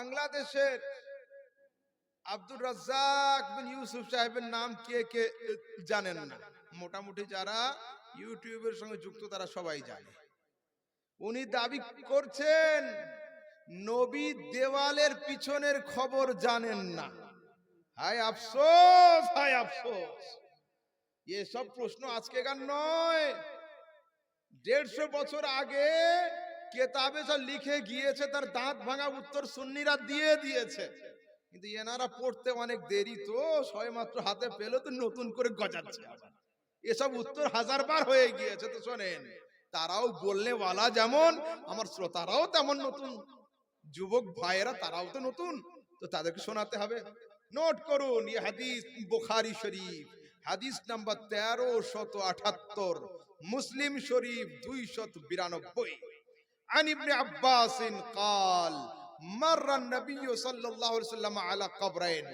বাংলাদেশের আব্দুর রাজ্জাক বিন ইউসুফ সাহেবের নাম কে কে জানেন না? মোটামুটি যারা ইউটিউবের সঙ্গে যুক্ত, তারা সবাই জানে। উনি দাবি করছেন, নবী দেওয়ালের পিছনের খবর জানেন না। হায় আফসোস হায় আফসোস। এসব প্রশ্ন আজকে আজকেকার নয়। দেড়শো বছর আগে কেতাবে সব লিখে গিয়েছে, তার দাঁত ভাঙা উত্তর সুন্নিরা দিয়ে দিয়েছে। কিন্তু এনারা পড়তে অনেক দেরি তো, ছয় মাত্র হাতে পেল তো নতুন করে গজাচ্ছে এসব উত্তর হাজার বার হয়ে গিয়েছে তো শোনেন, তারাও বললে ওয়ালা যেমন, আমার শ্রোতারাও তেমন নতুন, যুবক ভাইয়েরা তারাও তো নতুন, তো তাদেরকে শোনাতে হবে। নোট করুন এই হাদিস বুখারি শরীফ, হাদিস নাম্বার তেরো শত আঠাত্তর মুসলিম শরীফ দুই শত বিরানব্বই। عن ابن عباس قال مر النبي صلى الله عليه وسلم على قبرين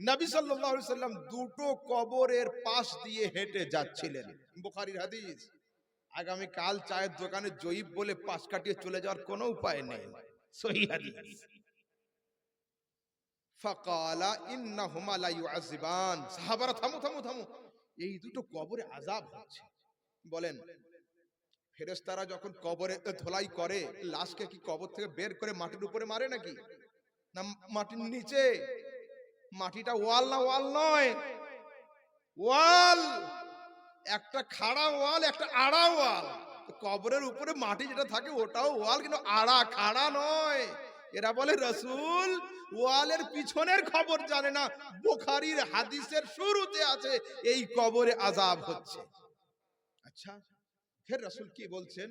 নবী সাল্লাল্লাহু আলাইহি সাল্লাম দুটো কবরের পাশ দিয়ে হেঁটে যাচ্ছিলেন বুখারীর হাদিস আগামী কাল চায়ের দোকানে জয়ীব বলে পাশ কাটিয়ে চলে যাওয়ার কোনো উপায় নেই সহি হাদিস ফাকালা ইন্নাহুমা লা ইউআযিবান সাহাবারা থামো থামো থামো এই দুটো কবরে আযাব হচ্ছে বলেন ফেরেশতারা যখন কবরে ধোলাই করে, লাশকে কি কবর থেকে বের করে মাটির উপরে মারে নাকি? না মাটির নিচে? মাটিটা ওয়াল না ওয়াল নয়? ওয়াল! একটা খাড়া ওয়াল, একটা আড়া ওয়াল। কবরের উপরে মাটি যেটা থাকে, ওটাও ওয়াল, কিন্তু আড়া খাড়া নয়। এরা বলে, রসুল, ওয়ালের পিছনের খবর জানে না। বোখারির হাদিসের শুরুতে আছে, এই কবরে আজাব হচ্ছে। আচ্ছা। ফের রসুল কি বলছেন?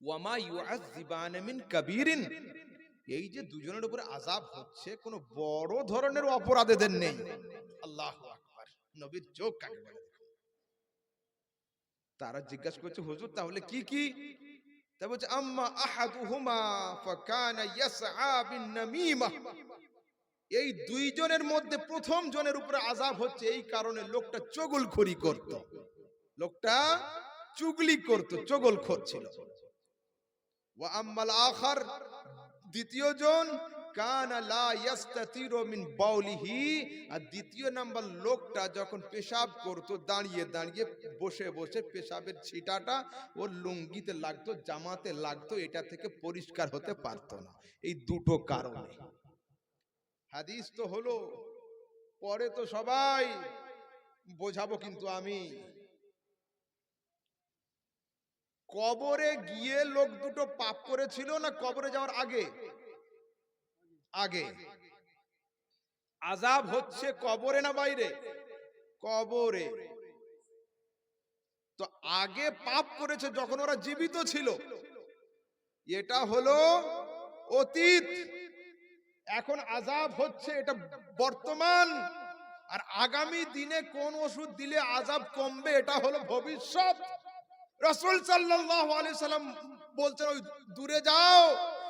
ওয়ামা মিন কাবীরিন। এই যে দুজনের উপরে হচ্ছে বড় ধরনের নেই। আকবার। নবীর চোখ তারা জিজ্ঞাসা হুজুর, তাহলে কি কি? তা বলছে, আম্মা আহাদুহুমা ফাকানা ইয়াসআ বিন নামিমা এই দুইজনের মধ্যে প্রথম জনের উপরে আজাব হচ্ছে, এই কারণে লোকটা চগুল চগলখড়ি করত। লোকটা চুগলি করত চগলখোর ছিল ওয়া আম্মাল আখার, দ্বিতীয় জন আর দ্বিতীয় নাম্বার লোকটা যখন পেশাব করত, দাঁড়িয়ে দাঁড়িয়ে বসে বসে পেশাবের ছিটাটা ওর লুঙ্গিতে লাগতো, জামাতে লাগতো, এটা থেকে পরিষ্কার হতে পারতো না। এই দুটো কারণে। হাদিস তো হলো, পরে তো সবাই বোঝাবো কিন্তু আমি। কবরে গিয়ে লোক দুটো পাপ করেছিল না কবরে যাওয়ার আগে? আগে। আজাব হচ্ছে কবরে না বাইরে? কবরে। তো আগে পাপ করেছে যখন ওরা জীবিত ছিল। এটা হলো অতীত। এখন আজাব হচ্ছে এটা বর্তমান। আর আগামী দিনে কোন ওষুধ দিলে আজাব কমবে, এটা হলো ভবিষ্যৎ। রসুল সাল্লাম বলছেন, ওই দূরে যাও,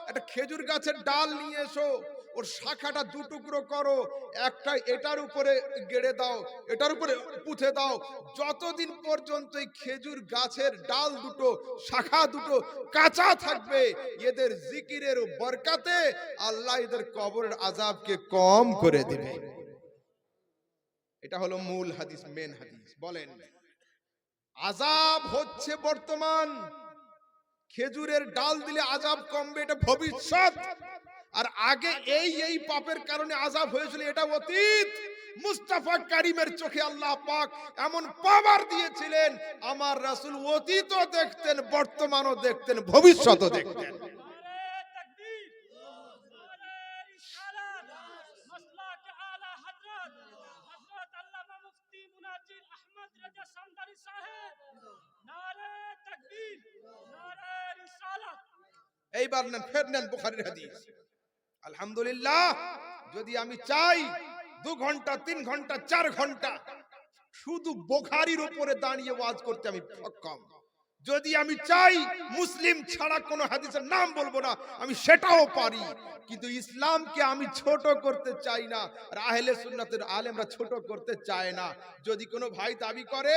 একটা খেজুর গাছের ডাল নিয়ে এসো, ওর শাখাটা দু টুকরো করো, একটা এটার উপরে গেড়ে দাও, এটার উপরে পুঁথে দাও। যতদিন পর্যন্ত এই খেজুর গাছের ডাল দুটো, শাখা দুটো কাঁচা থাকবে, এদের জিকিরের বরকাতে আল্লাহ এদের কবরের আজাবকে কম করে দিবে। এটা হলো মূল হাদিস মেন হাদিস। বলেন। আজাব হচ্ছে বর্তমান। খেজুরের ডাল দিলে আজাব কমবে, এটা ভবিষ্যৎ। আর আগে এই এই পাপের কারণে আজাব হয়েছিল, এটা অতীত। মুস্তাফা কারিমের চোখে আল্লাহ পাক এমন পাওয়ার দিয়েছিলেন, আমার রাসূল অতীতও দেখতেন, বর্তমানও দেখতেন, ভবিষ্যৎও দেখতেন। এইবার নেন, ফের নেন বুখারির হাদিস। আলহামদুলিল্লাহ, যদি আমি চাই, দু ঘণ্টা, তিন ঘণ্টা, চার ঘণ্টা, শুধু বোখারির উপরে দাঁড়িয়ে ওয়াজ করতে আমি সক্ষম। যদি আমি চাই মুসলিম ছাড়া কোনো হাদিসের নাম বলব না, আমি সেটাও পারি। কিন্তু ইসলামকে আমি ছোট করতে চাই না, আর আহলে সুন্নাতের আলেমরা ছোট করতে চায় না। যদি কোনো ভাই দাবি করে,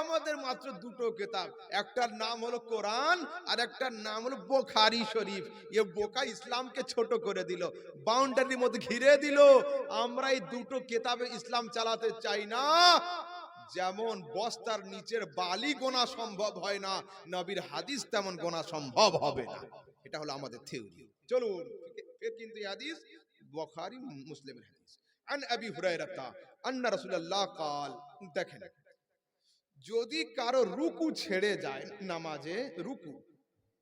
আমাদের মাত্র দুটো কেতাব, একটার নাম হলো কোরআন, আর একটার নাম হলো বোখারি শরীফ। এ বোকা ইসলামকে ছোট করে দিল বাউন্ডারির মধ্যে ঘিরে দিল। আমরা এই দুটো কেতাবে ইসলাম চালাতে চাই না। যেমন বস্তার নিচের বালি গোনা সম্ভব হয় না, নবীর হাদিস তেমন গোনা সম্ভব হবে না। এটা হলো আমাদের থিওরি চলুন, ফের কিন্তু হাদিস, বখারি, মুসলিমের হাদিস। আন আবি হুরায়রাতা, আন্না রাসূলুল্লাহ কাল, দেখেন, যদি কারও রুকু ছেড়ে যায় নামাজে, রুকু,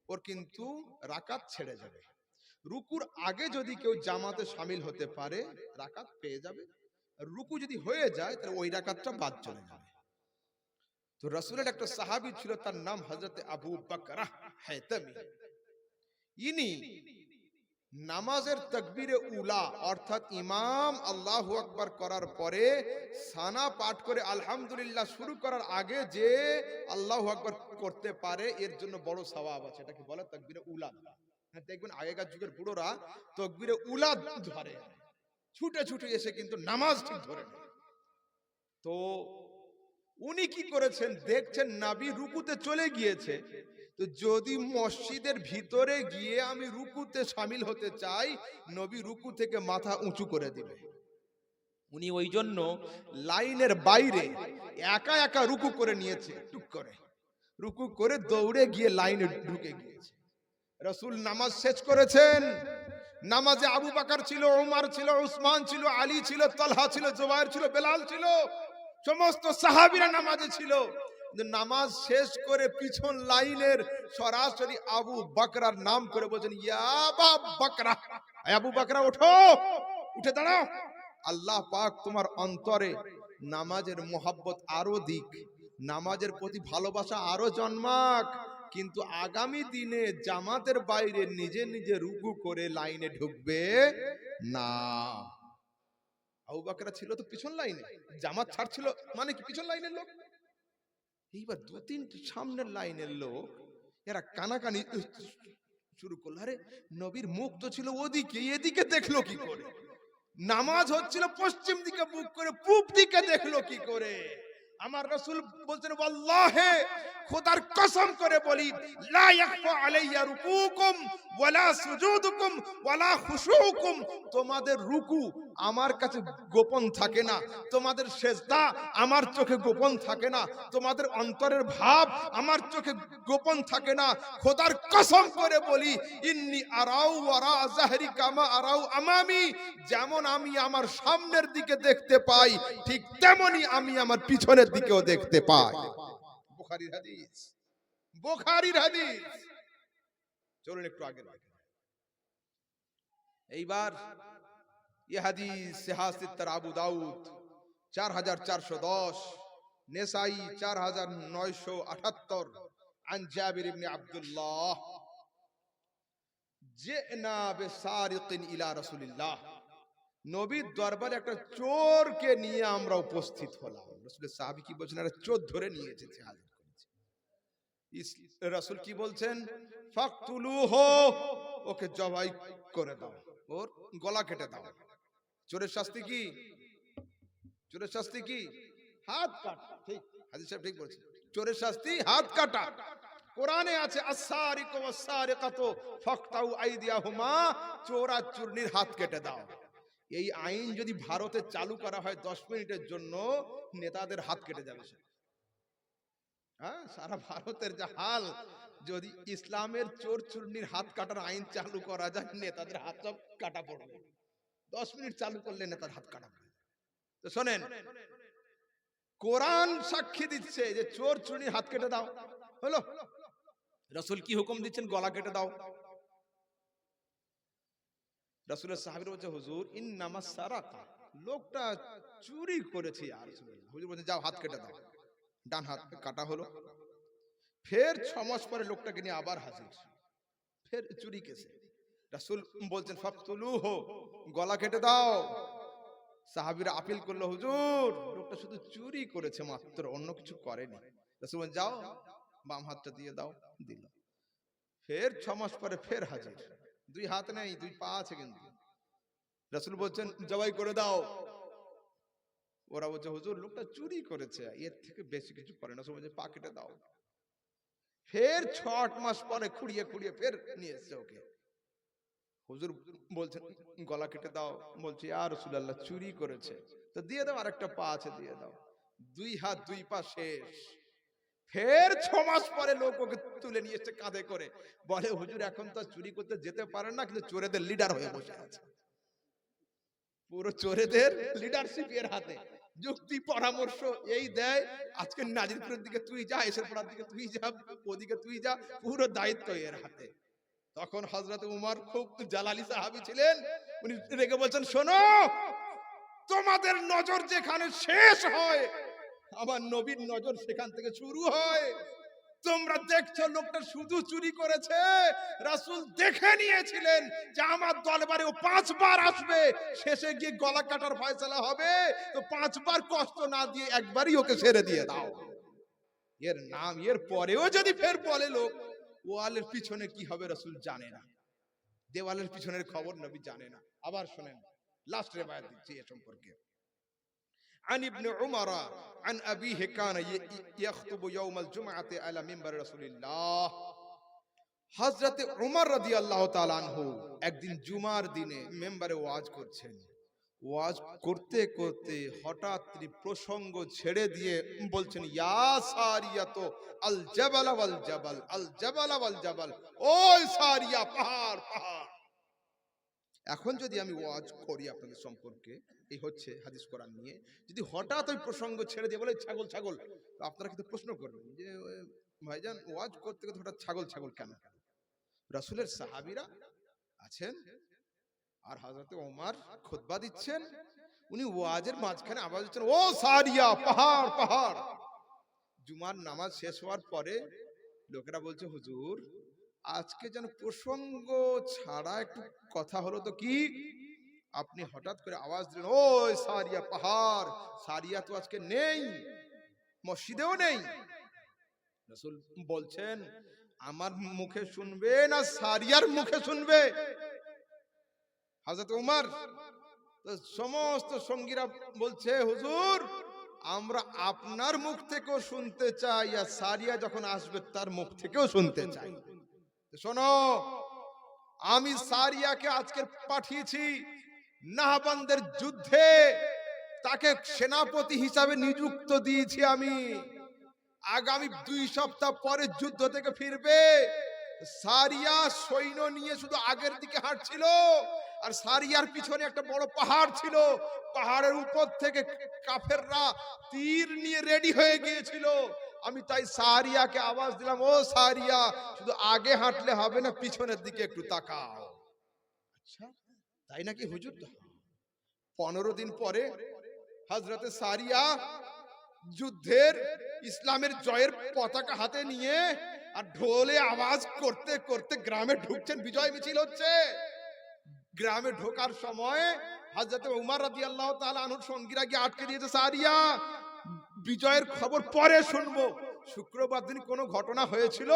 ওর কিন্তু রাকাত ছেড়ে যাবে। রুকুর আগে যদি কেউ জামাতে সামিল হতে পারে, রাকাত পেয়ে যাবে। রুকু যদি হয়ে যায়, তাহলে ওই রাকাতটা বাদ চলে যাবে। তো রাসূলের একটা সাহাবী ছিল, তার নাম হযরত আবু বকরা হায়তামি ইনি নামাজের তাকবীরে উলা, অর্থাৎ ইমাম আল্লাহু আকবার করার পরে সানা পাঠ করে আলহামদুলিল্লাহ শুরু করার আগে যে আল্লাহু আকবার করতে পারে, এর জন্য বড় সওয়াব আছে। এটাকে বলে তাকবীরে উলা। হ্যাঁ দেখবেন আগেকার যুগের বুড়োরা তকবীরে উলা ধরে। ছুটে ছুটে এসে কিন্তু নামাজ ঠিক ধরে তো উনি কি করেছেন? দেখছেন নাবি রুকুতে চলে গিয়েছে। তো যদি মসজিদের ভিতরে গিয়ে আমি রুকুতে সামিল হতে চাই, নবী রুকু থেকে মাথা উঁচু করে দিবে। উনি ওই জন্য লাইনের বাইরে একা একা রুকু করে নিয়েছে, টুক করে। রুকু করে দৌড়ে গিয়ে লাইনে ঢুকে গিয়েছে। রসুল নামাজ শেষ করেছেন। নামাজে আবু বাকার ছিল ওমার ছিল, উসমান ছিল, আলী ছিল, তলহা ছিল জোবায়ের ছিল, বেলাল ছিল, সমস্ত সাহাবিরা নামাজে ছিল। নামাজ শেষ করে পিছন লাইনের সরাসরি আবু বকরার নাম করে বলছেন বকরা। আবু বকরা, ওঠো, উঠে দাঁড়াও। আল্লাহ পাক তোমার অন্তরে নামাজের মোহাব্বত আরও দিক, নামাজের প্রতি ভালোবাসা আরও জন্মাক। কিন্তু আগামী দিনে জামাতের বাইরে নিজে নিজে রুকু করে লাইনে ঢুকবে না। আবু ছিল তো পিছন লাইনে, জামাত ছাড়ছিল মানে কি পিছন লাইনের লোক? এইবার দু তিনটি সামনের লাইনের লোক, এরা কানাকানি শুরু করল। আরে নবীর মুখ তো ছিল ওদিকে, এদিকে দেখল কি করে? নামাজ হচ্ছিল পশ্চিম দিকে মুখ করে, পূব দিকে দেখল কি করে? আমার রসুল বলছেন আল্লাহে খোদার কসম করে বলি, লা ইয়াকফা আলাইয়া রুকুকুম, ওয়ালা সুজুদুকুম, ওয়ালা খুশুকুম, তোমাদের রুকু আমার কাছে গোপন থাকে না। তোমাদের সেজদা আমার চোখে গোপন থাকে না। তোমাদের অন্তরের ভাব আমার চোখে গোপন থাকে না। খোদার কসম করে বলি, ইন্নি আরাউ ওয়ারা জাহরি কামা আরাউ আমামি। যেমন আমি আমার সামনের দিকে দেখতে পাই, ঠিক তেমনি আমি আমার পিছনের দিকেও দেখতে পাই। বুখারীর হাদিস। বুখারীর হাদিস। চলুন একটু আগে এইবার চোরকে নিয়ে আমরা উপস্থিত হলাম। রসুলের সাহাবি কি বলছেন? একটা চোর ওকে জবাই করে দাও। ওর গলা কেটে দাও। চোরের শাস্তি কি? চোরের শাস্তি কি? হাত কাটা, ঠিক। হাজির সাহেব ঠিক বলছেন। চোরের শাস্তি, হাত কাটা। কোরআনে আছে হাত কেটে দাও। এই আইন যদি ভারতে চালু করা হয় দশ মিনিটের জন্য, নেতাদের হাত কেটে যাবে হ্যাঁ সারা ভারতের হাল, যদি ইসলামের চোর চূর্ণির হাত কাটার আইন চালু করা যায়, নেতাদের হাত সব কাটা পড়বে। দশ মিনিট চালু করলে নেতার হাত কাটা তো শোনেন, কোরআন সাক্ষী দিচ্ছে যে চোর চুরির হাত কেটে দাও। হলো? রসুল কি হুকুম দিচ্ছেন? গলা কেটে দাও। রসুলের সাহাবির বলছে, হুজুর ইন নামাজ লোকটা চুরি করেছে আর হুজুর বলছে, যাও, হাত কেটে দাও। ডান হাত কাটা হলো। ফের ছ মাস পরে লোকটাকে নিয়ে আবার হাজির। ফের চুরি কেসে। রাসূল বলছেন ফাকতুলু হো গলা কেটে দাও। সাহাবিরা আপিল করল, হুজুর, লোকটা শুধু চুরি করেছে মাত্র, অন্য কিছু করেনি। রাসূল যাও, বাম হাতটা দিয়ে দাও। দিল। ফের ছ মাস পরে ফের হাজির। দুই হাত নেই, দুই পা আছে কিন্তু। রাসূল বলছেন, জবাই করে দাও। ওরা বলছে, হুজুর, লোকটা চুরি করেছে, এর থেকে বেশি কিছু করে না। বলছে, পা কেটে দাও। ফের ছ আট মাস পরে খুঁড়িয়ে খুঁড়িয়ে ফের নিয়ে এসছে ওকে। হুজুর বলছেন, গলা কেটে দাও। বলছে আর রসুল্লাহ চুরি করেছে। তো দিয়ে দাও, আরেকটা পা আছে, দিয়ে দাও। দুই হাত, দুই পা শেষ। ফের ছ মাস পরে লোক ওকে তুলে নিয়ে এসছে কাঁধে করে। বলে, হুজুর, এখন তো চুরি করতে যেতে পারেন না, কিন্তু চোরেদের লিডার হয়ে বসে আছে। পুরো চোরেদের লিডারশিপ এর হাতে। যুক্তি, পরামর্শ, এই দেয়, আজকে নাজিরপুরের দিকে তুই যা এসের পড়ার দিকে তুই যা, ওদিকে তুই যা। পুরো দায়িত্ব এর হাতে। তখন হজরত উমর খুব জালালি সাহাবি ছিলেন। উনি রেগে বলছেন, শোনো, তোমাদের নজর যেখানে শেষ হয়, আমার নবীর নজর সেখান থেকে শুরু হয়। তোমরা দেখছ, লোকটা শুধু চুরি করেছে, রাসূল দেখে নিয়েছিলেন যে আমার দলবারে ও পাঁচবার আসবে, শেষে গিয়ে গলা কাটার ফয়সালা হবে, তো পাঁচবার কষ্ট না দিয়ে একবারই ওকে ছেড়ে দিয়ে দাও। এর নাম, এর পরেও যদি ফের বলে লোক ওয়ালের পিছনে কি হবে রাসূল জানে না দেওয়ালের পিছনের খবর নবী জানে না আবার শোনেন লাস্ট রেবায়াত দিচ্ছি এ সম্পর্কে عن ابن عمر عن أبيه كان ي- ي- يخطب يوم الجمعة على منبر رسول الله হযরতে উমর রাদিয়াল্লাহু তাআলা আনহু একদিন জুমার দিনে মেম্বারে ওয়াজ করছেন ওয়াজ করতে করতে হঠাৎ তিনি প্রসঙ্গ ছেড়ে দিয়ে বলছেন আল জাবাল ওয়াল জাবাল, আল জাবাল ওয়াল জাবাল, ওই সারিয়া পাহাড় পাহাড়। এখন যদি আমি ওয়াজ করি আপনাদের সম্পর্কে, এই হচ্ছে হাদিস কোরআন নিয়ে, যদি হঠাৎ ওই প্রসঙ্গ ছেড়ে দিয়ে বলে, ছাগল ছাগল, তো আপনারা কিন্তু প্রশ্ন করবেন যে, ভাইজান, ওয়াজ করতে করতে হঠাৎ ছাগল ছাগল কেন? রাসুলের সাহাবিরা আছেন আর হযরতে ওমার খুতবা দিচ্ছেন। উনি ওয়াজের মাঝখানে আওয়াজ দিচ্ছেন, ও সারিয়া, পাহাড় পাহাড়! জুমার নামাজ শেষ হওয়ার পরে লোকেরা বলছে, হুজুর, আজকে যেন প্রসঙ্গ ছাড়া একটু কথা হলো তো কি? আপনি হঠাৎ করে আওয়াজ দিলেন ও সারিয়া, পাহাড়! সারিয়া তো আজকে নেই, মসজিদেও নেই! রসুল বলছেন, আমার মুখে শুনবে না সারিয়ার মুখে শুনবে? হাজরত উমর। সমস্ত সঙ্গীরা বলছে, হুজুর, আমরা আপনার মুখ থেকেও শুনতে চাই আর সারিয়া যখন আসবে তার মুখ থেকেও শুনতে চাই। শোনো, আমি সারিয়াকে আজকে পাঠিয়েছি নাহবানদের যুদ্ধে। তাকে সেনাপতি হিসাবে নিযুক্ত দিয়েছি আমি। আগামী দুই সপ্তাহ পরে যুদ্ধ থেকে ফিরবে। সারিয়া সৈন্য নিয়ে শুধু আগের দিকে হাঁটছিল। আর সারিয়ার পিছনে একটা বড় পাহাড় ছিল। পাহাড়ের উপর থেকে কাফেররা তীর নিয়ে রেডি হয়ে গিয়েছিল। আমি তাই সারিয়াকে আওয়াজ দিলাম, ও সারিয়া, শুধু আগে হাঁটলে হবে না, পিছনের দিকে একটু তাকাও। আচ্ছা তাই নাকি হুজুর? পনেরো দিন পরে হজরতে সারিয়া যুদ্ধের, ইসলামের জয়ের পতাকা হাতে নিয়ে আর ঢোলে আওয়াজ করতে করতে গ্রামে ঢুকছেন, বিজয় মিছিল হচ্ছে। গ্রামে ঢোকার সময় হাজরত উমার রাজি আল্লাহ আনুর সঙ্গীরা গিয়ে আটকে দিয়েছে, সারিয়া, বিজয়ের খবর পরে শুনব। শুক্রবার দিন কোনো ঘটনা হয়েছিল?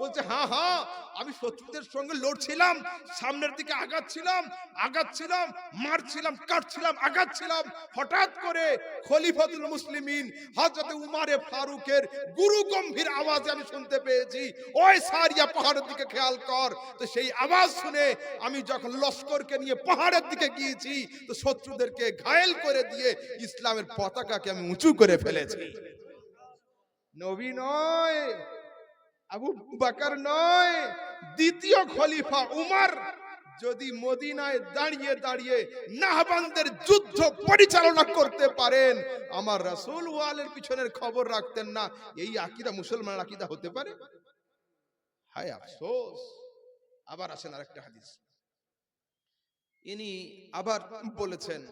বলছে হ্যাঁ হ্যাঁ আমি শত্রুদের সঙ্গে লড়ছিলাম, সামনের দিকে আগাচ্ছিলাম আগাচ্ছিলাম, মারছিলাম, কাটছিলাম, আগাচ্ছিলাম। হঠাৎ করে খলিফাতুল মুসলিমিন হযরত উমারে ফারুকের গুরু গম্ভীর আওয়াজে আমি শুনতে পেয়েছি। ওই সারিয়া পাহাড়ের দিকে খেয়াল কর। তো সেই আওয়াজ শুনে আমি যখন লস্করকে নিয়ে পাহাড়ের দিকে গিয়েছি, তো শত্রুদেরকে ঘায়েল করে দিয়ে ইসলামের পতাকাকে আমি উঁচু করে ফেলেছি। নবী নয়, আবু বাকার নয়, দ্বিতীয় খলিফা উমর। যদি মদিনায় দাঁড়িয়ে দাঁড়িয়ে নাহবানদের যুদ্ধ পরিচালনা করতে পারেন, আমার রাসূল ওয়ালের পিছনের খবর রাখতেন না। এই আকিদা মুসলমান আকিদা হতে পারে? হায় আফসোস। আবার আসেন আরেকটা হাদিস। ইনি আবার বলেছেন,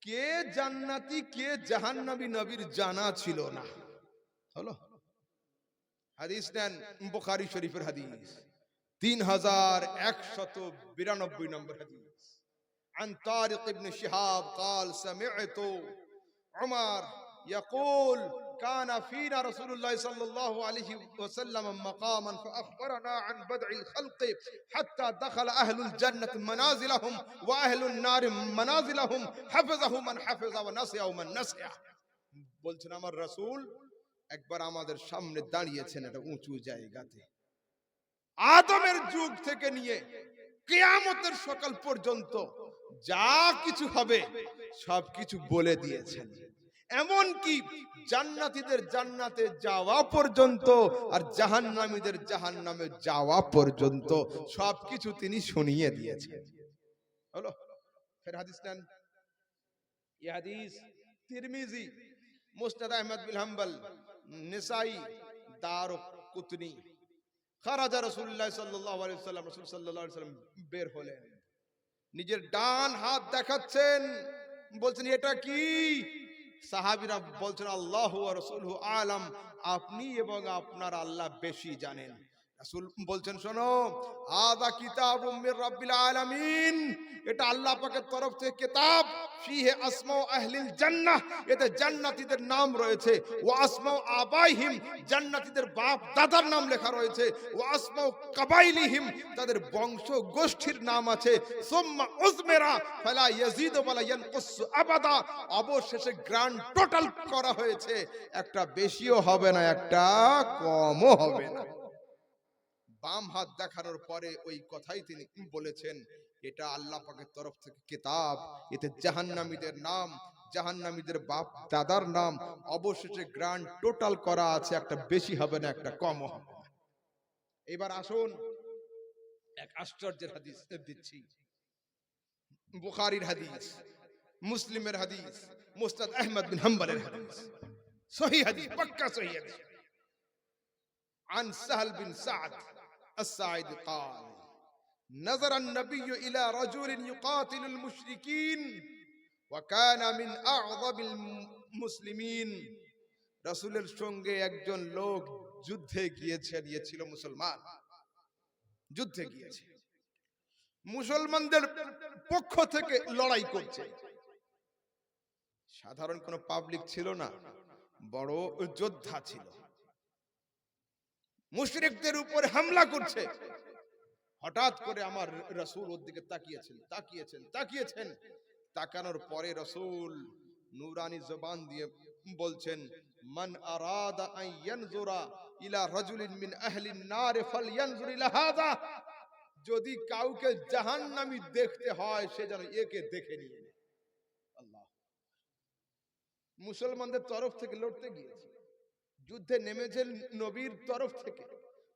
কে জান্নাতি, কে জাহান্নাবী নবীর জানা ছিল না। হলো হাদিস নেন বুখারী শরীফের হাদিস তিন হাজার একশত বিরানব্বই নম্বর হাদিস عن طارق بن شهاب قال سمعت عمر يقول كان فينا رسول الله صلى الله عليه وسلم مقاما فأخبرنا عن بدع الخلق حتى دخل أهل الجنة منازلهم وأهل النار منازلهم حفظه من حفظ ونسيه من نسيه বলছেন আমার রাসূল একবার আমাদের সামনে দাঁড়িয়েছেন একটা উঁচু জায়গাতে। আদমের যুগ থেকে নিয়ে কেয়ামতের সকাল পর্যন্ত যা কিছু হবে, সব কিছু বলে দিয়েছেন। এমন কি জান্নাতীদের জান্নাতে যাওয়া পর্যন্ত আর জাহান্নামীদের জাহান্নামে যাওয়া পর্যন্ত সবকিছু তিনি শুনিয়ে দিয়েছেন। হলো? ফের হাদিস নেন। এই হাদিস তিরমিজি মুসনাদ আহমদ বিল হাম্বল নিসাই দার কুতনি। খারাজা রসুল্লাহ সাল্লাম রসুল সাল্লাম বের হলেন। নিজের ডান হাত দেখাচ্ছেন, বলছেন, এটা কি? সাহাবিরা বলছেন, আল্লাহ রসুল আলম, আপনি এবং আপনার আল্লাহ বেশি জানেন। বলছেন, শোনো আদা রাব্বিল আলামিন। এটা আল্লাহ পাকের তরফ থেকে কিতাব। ফিহে আসমাউ আহলিল জান্নাহ। এতে জান্নাতীদের নাম রয়েছে। ওয়া আসমাউ আবাইহিম। জান্নাতীদের বাপ দাদার নাম লেখা রয়েছে। ওয়া আসমাউ কাবাইলিহিম। তাদের বংশ গোষ্ঠীর নাম আছে। সুম্মা উজমেরা। ফালা ইয়াজিদ ওয়ালা ইয়ানকুস আবাদা। অবশেষে গ্র্যান্ড টোটাল করা হয়েছে। একটা বেশিও হবে না, একটা কমও হবে না। বাম হাত দেখানোর পরে ওই কথাই তিনি বলেছেন এটা আল্লাহ পাকের তরফ থেকে কিতাব এতে জাহান্নামীদের নাম জাহান্নামীদের বাপ দাদার নাম অবশেষে গ্র্যান্ড টোটাল করা আছে একটা বেশি হবে না একটা কম হবে না এবার আসুন এক আশ্চর্যের হাদিস দিচ্ছি বুখারীর হাদিস মুসলিমের হাদিস মুস্তাদ আহমদ বিন হাম্বলের হাদিস সহি হাদিস পাক্কা সহি হাদিস عن سهل بن سعد الساعدي قال نظر النبي إلى رجل يقاتل المشركين وكان من أعظم المسلمين রাসূলের সঙ্গে একজন লোক যুদ্ধে গিয়েছেন ইয়ে ছিল মুসলমান যুদ্ধে গিয়েছে মুসলমানদের পক্ষ থেকে লড়াই করছে সাধারণ কোনো পাবলিক ছিল না বড় যোদ্ধা ছিল মুশরিকদের উপর হামলা করছে। হঠাৎ করে আমার রসুল ওর দিকে তাকিয়েছেন তাকিয়েছেন তাকিয়েছেন। তাকানোর পরে রসুল নুরানি জবান দিয়ে বলছেন, মান আরাদা আন ইয়ানজুরা ইলা রাজুলিন মিন আহলিন নার ফালয়ানজুর ইলা হাযা যদি কাউকে জাহান্নামী দেখতে হয়, সে যেন একে দেখে নিয়ে। আল্লাহ। মুসলমানদের তরফ থেকে লড়তে গিয়েছে। যুদ্ধে নেমেছেন নবীর তরফ থেকে।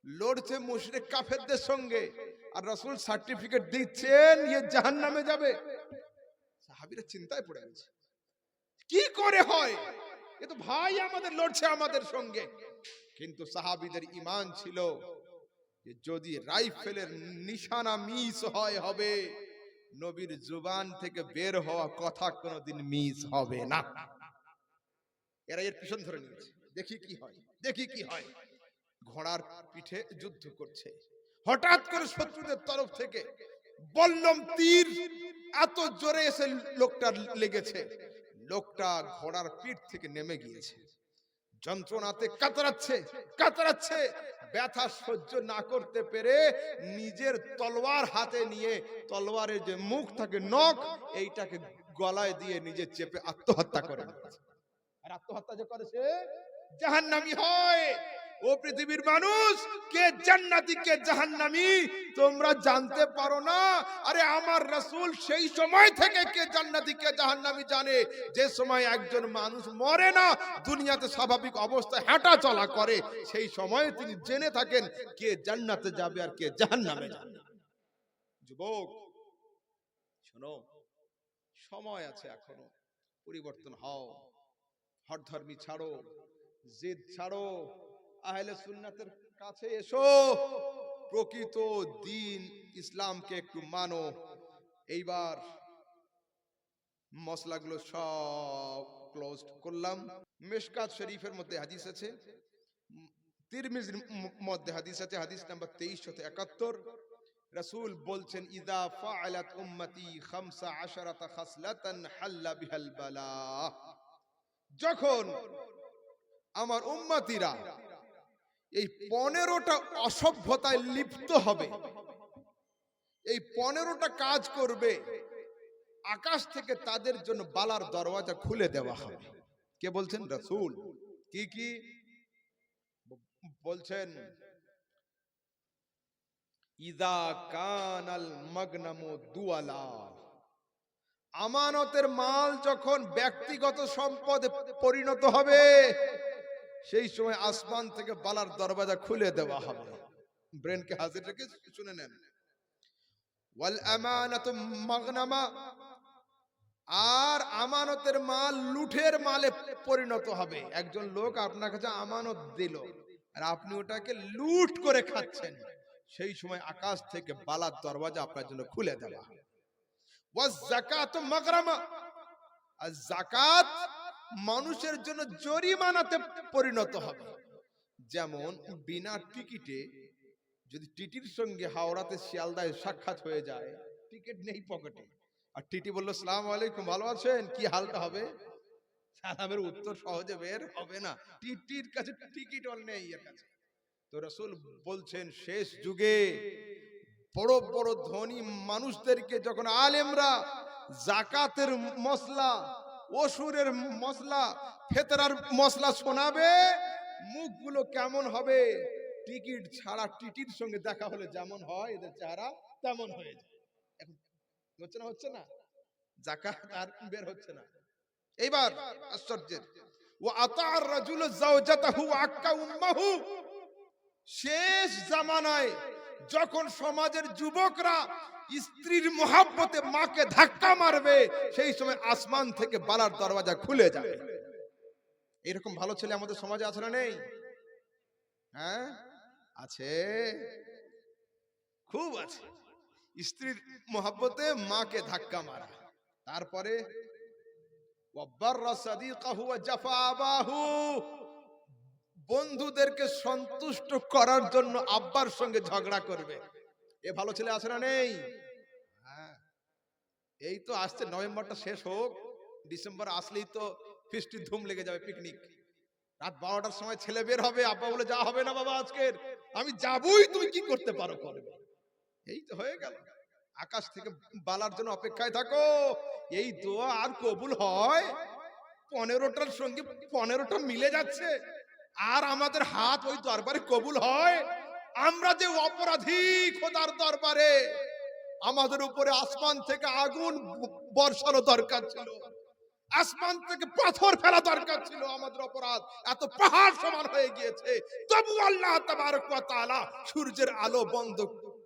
লড়ছে মুশরিক কাফেরদের সঙ্গে। আর রসুল সার্টিফিকেট দিচ্ছেন ইয়ে জাহান্নামে যাবে। সাহাবীরা চিন্তায় পড়ে গেছে। কি করে হয়? এ তো ভাই আমাদের লড়ছে আমাদের সঙ্গে। কিন্তু সাহাবীদের ইমান ছিল যে যদি রাইফেলের নিশানা মিস হয়, হবে। নবীর জুবান থেকে বের হওয়া কথা কোনোদিন মিস হবে না। এরা এর পিছন ধরে নিয়েছে। দেখি কি হয়, দেখি কি হয়। ঘোড়ার পিঠে যুদ্ধ করছে। হঠাৎ করে শত্রুদের তরফ থেকে বল্লম তীর এত জোরে এসে লোকটা লেগেছে। লোকটা ঘোড়ার পিঠ থেকে নেমে গিয়েছে। যন্ত্রণাতে কাতরাচ্ছে কাতরাচ্ছে। ব্যথা সহ্য না করতে পেরে নিজের তলোয়ার হাতে নিয়ে তলোয়ারের যে মুখ থাকে নখ, এইটাকে গলায় দিয়ে নিজে চেপে আত্মহত্যা করে আর আত্মহত্যা যে করেছে জাহান্নামী হয়। ও পৃথিবীর মানুষ, কে জান্নাতি, কে জাহান্নামী, তোমরা জানতে পারো না। আরে আমার রাসূল সেই সময় থেকে কে জান্নাতি, কে জাহান্নামী জানে। যে সময় একজন মানুষ মরে না, দুনিয়াতে স্বাভাবিক অবস্থায় হাঁটা চলা করে, সেই সময় তিনি জেনে থাকেন কে জান্নাতে যাবে আর কে জাহান্নামে যাবে। যুবক, শোনো, সময় আছে এখনও। পরিবর্তন হও। হরধর্মী ছাড়ো। জিদ ছাড়ো, আহলে সুন্নাতের কাছে এসো। প্রকৃত দিন ইসলামকে একটু মানো। এইবার মশলাগুলো সব ক্লোজ করলাম। মেশকাত শরীফের মধ্যে হাদিস আছে, তিরমিজির মধ্যে হাদিস আছে, হাদিস নাম্বার তেইশ শত একাত্তর। রাসূল বলছেন, ইদা ফাআলাত উম্মতি খামসা আশারাতা খাসলাতান হাল্লা বিহাল বালা। যখন আমার উম্মাতিরা, এই পনেরোটা অসভ্যতায় লিপ্ত হবে। এই পনেরোটা কাজ করবে, আকাশ থেকে তাদের জন্য বালার দরওয়াজা খুলে দেওয়া হবে। কে বলছেন? রসুল। কি কি? বলছেন, ইদা কানাল মগনামু দুয়ালা। আমানতের মাল যখন ব্যক্তিগত সম্পদে পরিণত হবে সেই সময় আসমান থেকে বালার দরওয়াজা খুলে দেওয়া হবে। ব্রেনকে হাজির রেখে শুনে নেন। আর আমানতের মাল লুঠের মালে পরিণত হবে। একজন লোক আপনার কাছে আমানত দিল, আর আপনি ওটাকে লুট করে খাচ্ছেন। সেই সময় আকাশ থেকে বালার দরওয়াজা আপনার জন্য খুলে দেওয়া। ওয়াজ যাকাতু মাগরামা, আর জাকাত মানুষের জন্য জরিমানাতে পরিণত হবে। যেমন বিনা টিকিটে যদি টিটির সঙ্গে হাওড়াতে শিয়ালদায় সাক্ষাৎ হয়ে যায়, টিকিট নেই পকেটে। আর টিটি বলল, সালাম আলাইকুম, ভালো আছেন? কি হালটা হবে? সালামের উত্তর সহজে বের হবে না। টিটির কাছে টিকিট অল নেই এর কাছে। তো রসুল বলছেন, শেষ যুগে বড় বড় ধনী মানুষদেরকে যখন আলেমরা জাকাতের মশলা অসুরের মশলা, ফেতরার মশলা শোনাবে, মুখগুলো কেমন হবে? টিকিট ছাড়া টিটির সঙ্গে দেখা হলে যেমন হয়, এদের চেহারা তেমন হয়ে যায়। এখন হচ্ছে না হচ্ছে না? জাকাত আর বের হচ্ছে না। এইবার আশ্চর্যের। ও আতার রাজুল জাওজাতাহু আক্কা উম্মাহু। শেষ জামানায় যখন সমাজের যুবকরা স্ত্রীর মহাব্বতে মাকে ধাক্কা মারবে, সেই সময় আসমান থেকে বালার দরওয়াজা খুলে যাবে। এরকম ভালো ছেলে আমাদের সমাজে আছে না নেই? হ্যাঁ? আছে। খুব আছে। স্ত্রীর মহাব্বতে মাকে ধাক্কা মারা। তারপরে জাফা আবাহু বন্ধুদেরকে সন্তুষ্ট করার জন্য আব্বার সঙ্গে ঝগড়া করবে। এ ভালো ছেলে আছে না নেই? হ্যাঁ। এই তো আসছে, নভেম্বরটা শেষ হোক, ডিসেম্বর আসলেই তো ফিস্টি ধুম লেগে যাবে পিকনিক। রাত বারোটার সময় ছেলে বের হবে, আব্বা বলে, যা হবে না বাবা আজকের, আমি যাবই, তুমি কি করতে পারো করবে? এই তো হয়ে গেল। আকাশ থেকে বালার জন্য অপেক্ষায় থাকো। এই দোয়া আর কবুল হয়, পনেরোটার সঙ্গে পনেরোটা মিলে যাচ্ছে। আর আমাদের হাত ওই দরবারে কবুল হয়। আমরা যে অপরাধী খোদার দরবারে, আমাদের উপরে আসমান থেকে আগুন বর্ষানো দরকার ছিল। আসমান থেকে পাথর ফেলা দরকার ছিল আমাদের অপরাধ। এত পাহাড় সমান হয়ে গিয়েছে। তবু আল্লাহ তাবারক সূর্যের আলো বন্ধ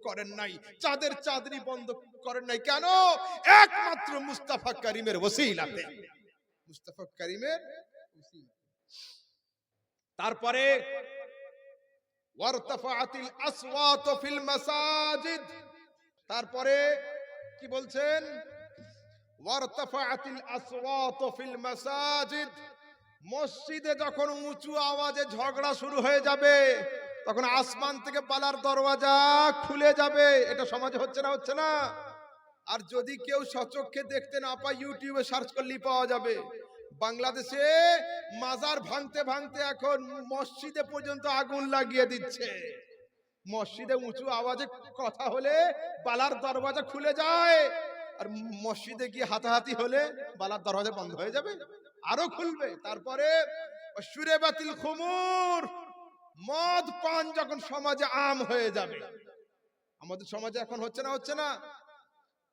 করেন নাই, চাঁদের চাঁদনি বন্ধ করেন নাই। কেন? একমাত্র মুস্তাফা করিমের ওসিলাতে। মুস্তাফা করিমের তারপরে তারপরে, কি বলছেন? মসজিদে যখন উঁচু আওয়াজে ঝগড়া শুরু হয়ে যাবে, তখন আসমান থেকে পালার দরওয়াজা খুলে যাবে। এটা সমাজে হচ্ছে না হচ্ছে না? আর যদি কেউ সচক্ষে দেখতে না পায়, ইউটিউবে সার্চ করলেই পাওয়া যাবে। বাংলাদেশে মাজার ভাঙতে ভাঙতে এখন মসজিদে পর্যন্ত আগুন লাগিয়ে দিচ্ছে। মসজিদে উঁচু আওয়াজে কথা হলে বালার দরওয়াজা খুলে যায়, আর মসজিদে গিয়ে হাতাহাতি হলে বালার দরওয়াজা বন্ধ হয়ে যাবে, আরও খুলবে। তারপরে সুরে বাতিল খুমুর, মদ পান যখন সমাজে আম হয়ে যাবে। আমাদের সমাজে এখন হচ্ছে না হচ্ছে না।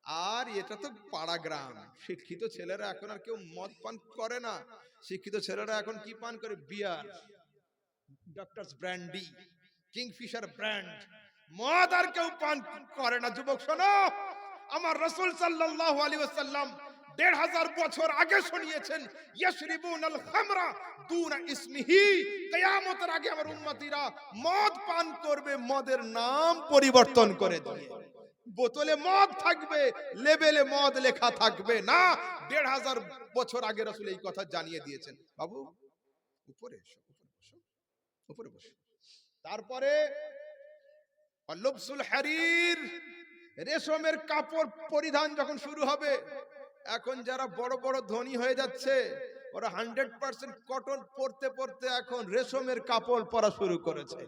আর এটা তো পাড়া গ্রাম শিক্ষিত ছেলেরা এখন আর কেউ মদ পান করে না। শিক্ষিত ছেলেরা এখন কি পান করে? Beer. Doctors brandy Kingfisher brand মদ আর কেউ পান করে না। যুবক, শোনো। আমার রসুল সাল্লাল্লাহু আলাইহি দেড় হাজার বছর আগে শুনিয়েছেন, ইয়াশরিবুন আল খামরা দুনা ইসমিহি। কিয়ামতের আগে আমার উম্মতিরা মদ পান করবে, মদের নাম পরিবর্তন করে দিয়ে বোতলে মদ থাকবে, লেবেলে মদ লেখা থাকবে না। দেড় হাজার বছর আগে রসুল এই কথা জানিয়ে দিয়েছেন। বাবু, উপরে উপরে বসো উপরে বসো। তারপরে লবসুল হারির রেশমের কাপড় পরিধান যখন শুরু হবে, এখন যারা বড় বড় ধনী হয়ে যাচ্ছে ওরা হান্ড্রেড পার্সেন্ট কটন পরতে পরতে এখন রেশমের কাপড় পরা শুরু করেছে।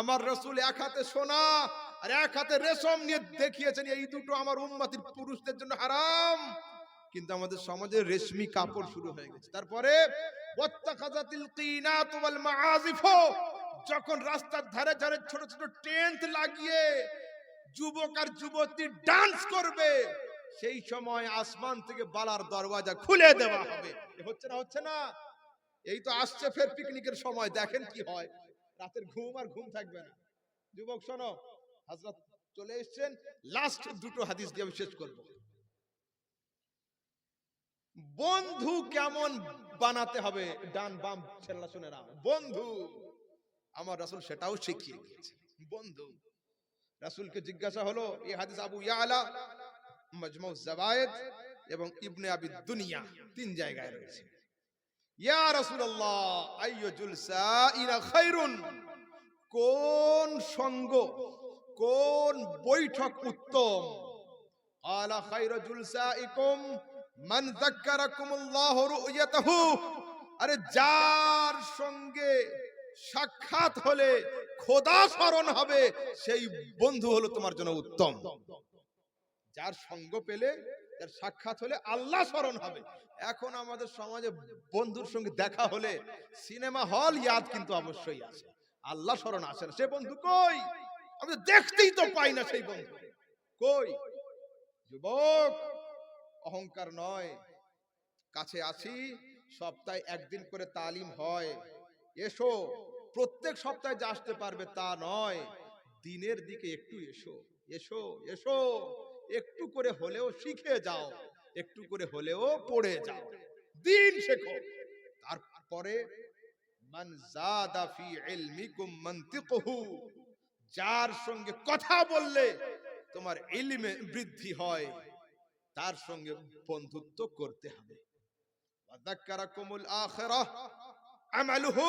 আমার রসুল এক হাতে সোনা আর এক হাতে রেশম নিয়ে দেখিয়েছেন, এই দুটো আমার উম্মাতির পুরুষদের জন্য হারাম। কিন্তু আমাদের সমাজে রেশমি কাপড় শুরু হয়ে গেছে। তারপরে যখন রাস্তার ধারে ধারে ছোট ছোট টেন্ট লাগিয়ে যুবক আর যুবতী ডান্স করবে সেই সময় আসমান থেকে বালার দরওয়াজা খুলে দেওয়া হবে। হচ্ছে না হচ্ছে না? এই তো আসছে ফের পিকনিকের সময়, দেখেন কি হয়। রাতের ঘুম আর ঘুম থাকবে না। যুবক, শোনো, হযরত চলে এসেছেন লাস্ট দুটো হাদিস দিয়ে আমি শেষ করব। বন্ধু কেমন বানাতে হবে? ডান বাম ছেলেরা শুনে না বন্ধু, আমার রাসুল সেটাও শিখিয়ে দিয়েছে। বন্ধু, রাসূলকে জিজ্ঞাসা হলো এই হাদিস আবু ইয়ালা মাজমু জাবায়েদ এবং ইবনে আবি দুনিয়া তিন জায়গায় রয়েছে। ইয়া রাসূলুল্লাহ আইয়ুল সাইনা খায়রুন কোন সঙ্গ, কোন বৈঠক উত্তম? আলা খায়রু জুলসাইকুম মান যাক্কারাকুমুল্লাহ রুয়াতাহু। আরে যার সঙ্গে সাক্ষাৎ হলে খোদা স্মরণ হবে, সেই বন্ধু হলো তোমার জন্য উত্তম। যার সঙ্গ পেলে তার সাক্ষাৎ হলে আল্লাহ স্মরণ হবে। এখন আমাদের সমাজে বন্ধুর সঙ্গে দেখা হলে সিনেমা হল ইয়াদ কিন্তু অবশ্যই আছে। আল্লাহ স্মরণ আসে না। সে বন্ধু কই? আমি দেখতেই তো পাই না সেই বন্ধু। কই? যুবক, অহংকার নয়। কাছে আছি, সপ্তাহে একদিন করে তালিম হয়। এসো, প্রত্যেক সপ্তাহে যে আসতে পারবে তা নয়। দিনের দিকে একটু এসো। এসো এসো। একটু করে হলেও শিখে যাও, একটু করে হলেও পড়ে যাও। দিন শেখো। তারপরে যার সঙ্গে কথা বললে তোমার ইলমে বৃদ্ধি হয়, তার সঙ্গে বন্ধুত্ব করতে হবে। আমালুহু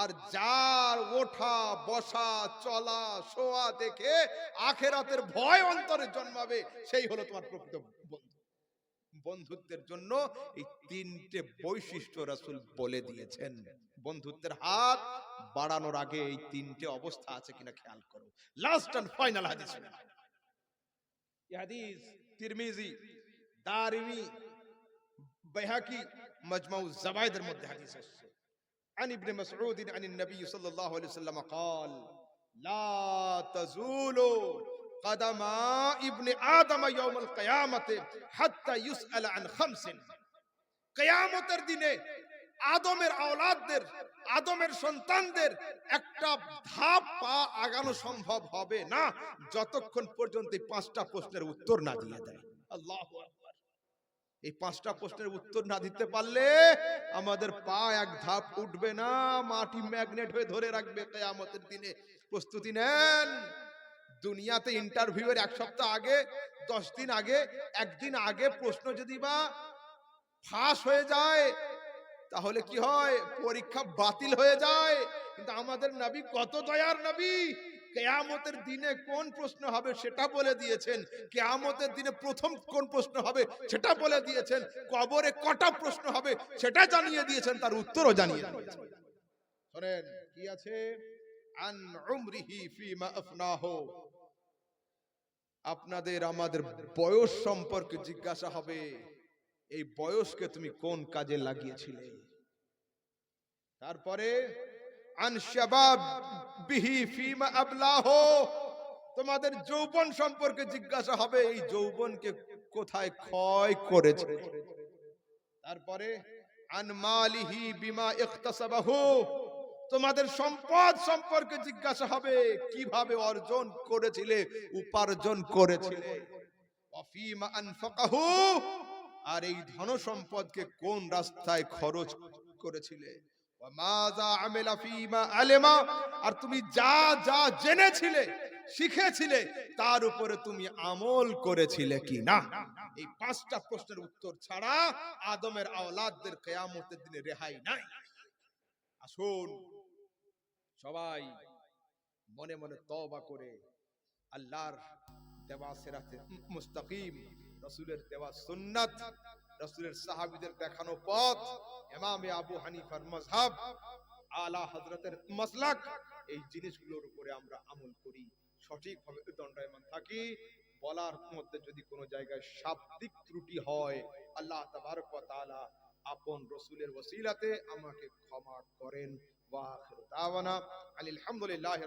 আর যার ওঠা, বসা, চলা, শোয়া দেখে আখেরাতের ভয় অন্তরে জন্মাবে, সেই হলো তোমার প্রকৃত বন্ধু। বন্ধুত্বের জন্য এই তিনটে বৈশিষ্ট্য রাসুল বলে দিয়েছেন। বন্ধুত্বের হাত বাড়ানোর আগে এই তিনটে অবস্থা আছে কিনা খেয়াল করো। লাস্ট এন্ড ফাইনাল হাদিস হাদিস তিরমিজি দারিমি বাইহাকি মজমাউ জাবায়েদের মধ্যে হাদিস এসেছে। عن ابن مسعود عن النبي صلى الله عليه وسلم قال لا تزول قدم ابن آدم يوم القيامة حتى يسأل عن خمس কেয়ামতের দিনে আদমের আওলাদদের আদমের সন্তানদের একটা ধাপ পা আগানো সম্ভব হবে না যতক্ষণ পর্যন্ত এই পাঁচটা প্রশ্নের উত্তর না দিয়ে দেয় আল্লাহ এই পাঁচটা প্রশ্নের উত্তর না দিতে পারলে আমাদের পা এক ধাপ উঠবে না, মাটি ম্যাগনেট হয়ে ধরে রাখবে তাই আমাদের দিনে। প্রস্তুতি নেন। দুনিয়াতে ইন্টারভিউয়ের এক সপ্তাহ আগে, দশ দিন আগে, একদিন আগে প্রশ্ন যদি বা ফাঁস হয়ে যায়, তাহলে কি হয়? পরীক্ষা বাতিল হয়ে যায়। কিন্তু আমাদের নবী কত দয়ার নবী! কেয়ামতের দিনে কোন প্রশ্ন হবে সেটা বলে দিয়েছেন। কেয়ামতের দিনে প্রথম কোন প্রশ্ন হবে সেটা বলে দিয়েছেন। কবরে কটা প্রশ্ন হবে সেটা জানিয়ে দিয়েছেন, তার উত্তরও জানিয়ে দিয়েছেন। শোনেন, কি আছে? আন উমরিহি আপনাদের আমাদের বয়স সম্পর্কে জিজ্ঞাসা হবে, এই বয়সকে তুমি কোন কাজে লাগিয়েছিলে? তারপরে আন শাবাব বিহি ফিমা আবলাহ। তোমাদের যৌবন সম্পর্কে জিজ্ঞাসা হবে, এই যৌবনকে কোথায় ক্ষয় করেছে? তারপরে, আন মালিহি বিমা ইখতাসাবাহু। তোমাদের সম্পদ সম্পর্কে জিজ্ঞাসা হবে, কীভাবে অর্জন করেছিলে, উপার্জন করেছিলে? ওয়াফিমা আনফাকাহু। আর এই ধন সম্পদকে কোন রাস্তায় খরচ করেছিলে? আর তুমি যা যা জেনেছিলে, শিখেছিলে, তার উপরে তুমি আমল করেছিলে কি না এই পাঁচটা প্রশ্নের উত্তর ছাড়া আদমের আওলাদদের কেয়ামতের দিনে রেহাই নাই। আসুন, সবাই মনে মনে তবা করে আল্লাহর দেওয়া সেরাতে মুস্তাকিম, রসুলের দেওয়া সুন্নাত রসুলের সাহাবিদের দেখানো পথ, ইমামে আবু হানিফার মজহাব আলা হযরতের মাসলাক, এই জিনিসগুলোর উপরে আমরা আমল করি। সঠিকভাবে দণ্ডায়মান থাকি। বলার মধ্যে যদি কোনো জায়গায় শাব্দিক ত্রুটি হয়, আল্লাহ তাবারক তাআলা আপন রসুলের ওসিলাতে আমাকে ক্ষমা করেন। ওয়া আখির দাওয়ানা আলহামদুলিল্লাহি